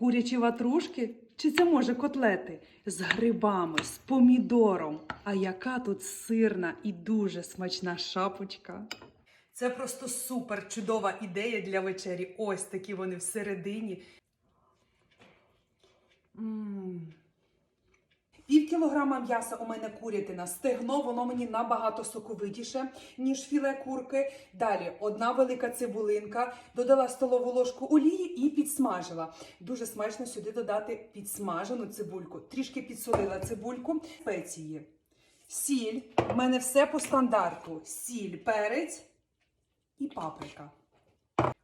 Курячі ватрушки? Чи це може котлети? З грибами, з помідором. А яка тут сирна і дуже смачна шапочка. Це просто супер чудова ідея для вечері. Ось такі вони всередині. Кілограма м'яса у мене курятина. Стегно, воно мені набагато соковитіше, ніж філе курки. Далі одна велика цибулинка, додала столову ложку олії і підсмажила. Дуже смачно сюди додати підсмажену цибульку. Трішки підсолила цибульку, спеції. Сіль. У мене все по стандарту. Сіль, перець і паприка.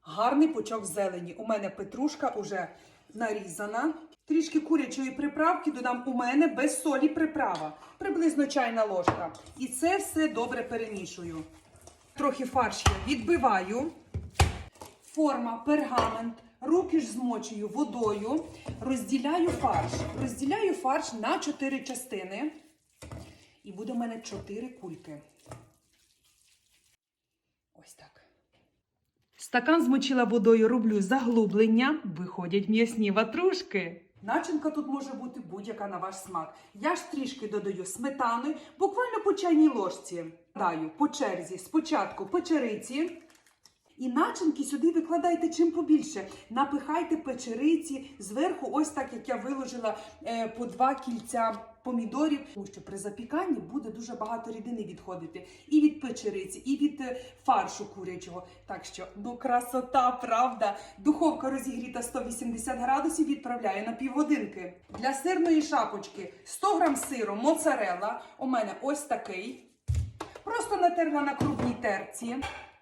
Гарний пучок зелені. У мене петрушка уже нарізана. Трішки курячої приправки додам у мене без солі приправа. Приблизно чайна ложка. І це все добре перемішую. Трохи фарш я відбиваю. Форма, пергамент. Руки ж змочую водою. Розділяю фарш. Розділяю фарш на 4 частини. І буде у мене 4 кульки. Ось так. Стакан змочила водою, роблю заглублення, виходять м'ясні ватрушки. Начинка тут може бути будь-яка на ваш смак. Я ж трішки додаю сметани, буквально по чайній ложці. Даю по черзі спочатку печериці. І начинки сюди викладайте чим побільше. Напихайте печериці зверху, ось так як я виложила е, по два кільця помідорів, тому що при запіканні буде дуже багато рідини відходити і від печериці, і від е, фаршу курячого. Так що ну красота, правда. Духовка розігріта 180 градусів, відправляю на півгодинки. Для сирної шапочки 100 грам сиру, моцарелла. У мене ось такий. Просто натерла на крупній терці.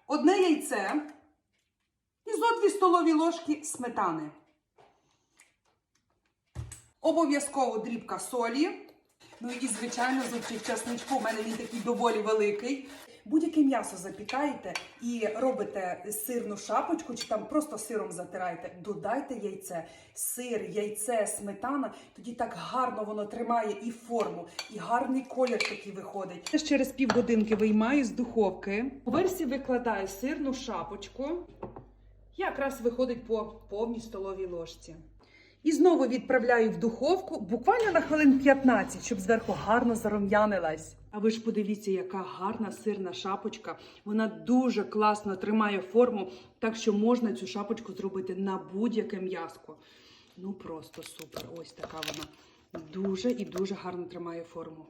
Одне яйце і зо дві столові ложки сметани. Обов'язково дрібка солі. Ну і, звичайно, зубчик часничку. У мене він такий доволі великий. Будь-яке м'ясо запікаєте і робите сирну шапочку, чи там просто сиром затираєте, додайте яйце, сир, яйце, сметана. Тоді так гарно воно тримає і форму, і гарний колір такий виходить. Теж Через півгодинки виймаю з духовки. У версії викладаю сирну шапочку. Якраз виходить по повній столовій ложці. І знову відправляю в духовку буквально на хвилин 15, щоб зверху гарно зарум'янилась. А ви ж подивіться, яка гарна сирна шапочка. Вона дуже класно тримає форму, так що можна цю шапочку зробити на будь-яке м'язко. Ну просто супер. Ось така вона. Дуже і дуже гарно тримає форму.